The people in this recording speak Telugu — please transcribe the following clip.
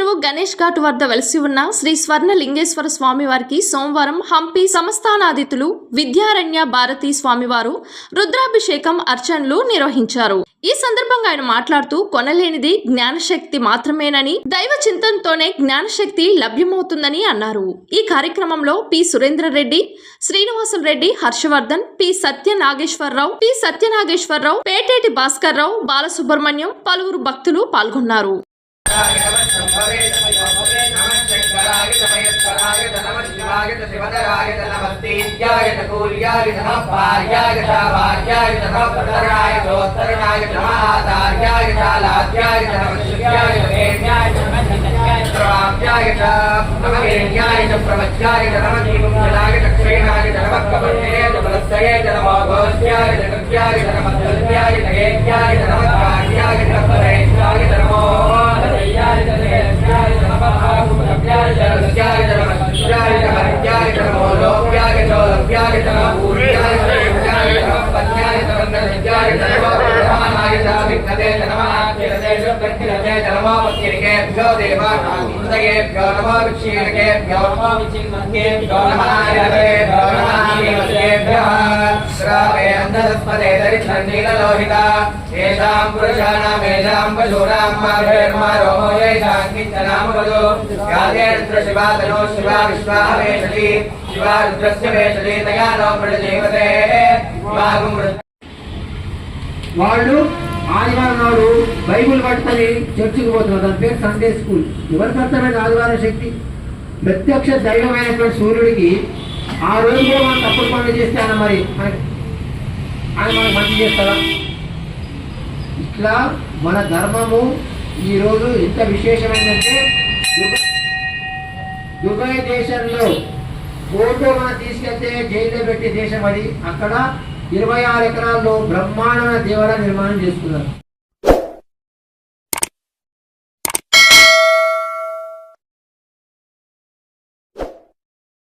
చెరువు గణేష్ ఘాట్ వద్ద వెలసి ఉన్న శ్రీ స్వర్ణ లింగేశ్వర స్వామివారికి సోమవారం హంపి సంస్థానాదితులు విద్యారణ్య భారతి స్వామివారు రుద్రాభిషేకం అర్చనలు నిర్వహించారు. ఈ సందర్భంగా ఆయన మాట్లాడుతూ కొనలేనిది జ్ఞానశక్తి మాత్రమేనని దైవ చింతనతోనే జ్ఞానశక్తి లభ్యమవుతుందని అన్నారు. ఈ కార్యక్రమంలో P Surendra Reddy Srinivasulu Reddy Harshavardhan P Satya Nageswara Rao P Satya Nageswara Rao Peteti Bhaskar Rao Balasubramaniam పలువురు భక్తులు పాల్గొన్నారు. ప్రవచ్యాయ జనమీములాయ దక్షిణాయ జనమక్కపట్టే జలస్తయే జనమోగోష్ట్యాయ జగత్యాయ జనమధ్యాయ జగేత్యాయ జనమకార్యాయ జనపరేష్యాయ జనమో దేవాభ్యో నమో విక్షీణకేభ్యో నమో విచిన్మకేభ్యో నమాయభ్యో నమాయభ్యో శ్రావే అంధస్పదే దరిద్రం నీలలోహిత ఏషాం పురుషాణాం ఏషాం పశూనాం మాభేర్మారోహో ఏషాం కించనామ వదో యాదేంద్ర శివా తనో శివా విశ్వావేశలి శివా రుద్రస్య వేశలి తయా నో ప్రజీవతే మాగం వాళ్ళు ఆదివారం నాడు బైబుల్ పట్టుకొని చర్చికి పోతున్నారు. దాని పేరు సండే స్కూల్ ఎవరికి అర్థమైంది ఆదివారం శక్తి? ప్రత్యక్ష దైవమైనటువంటి సూర్యుడికి ఆ రోజు కూడా మనం తప్పుడు పనులు చేస్తే ఆయన మరి ఆయన మనకు మంచి చేస్తారా ఇట్లా మన ధర్మము ఈరోజు ఎంత విశేషమైందంటే దుబాయ్ దేశంలో ఫోటో మనం తీసుకెళ్తే జైల్లో పెట్టే దేశం అది. అక్కడ ఇరవై ఆరు ఎకరాల్లో బ్రహ్మాండమైన దేవాలయం నిర్మాణం చేసుకున్నారు.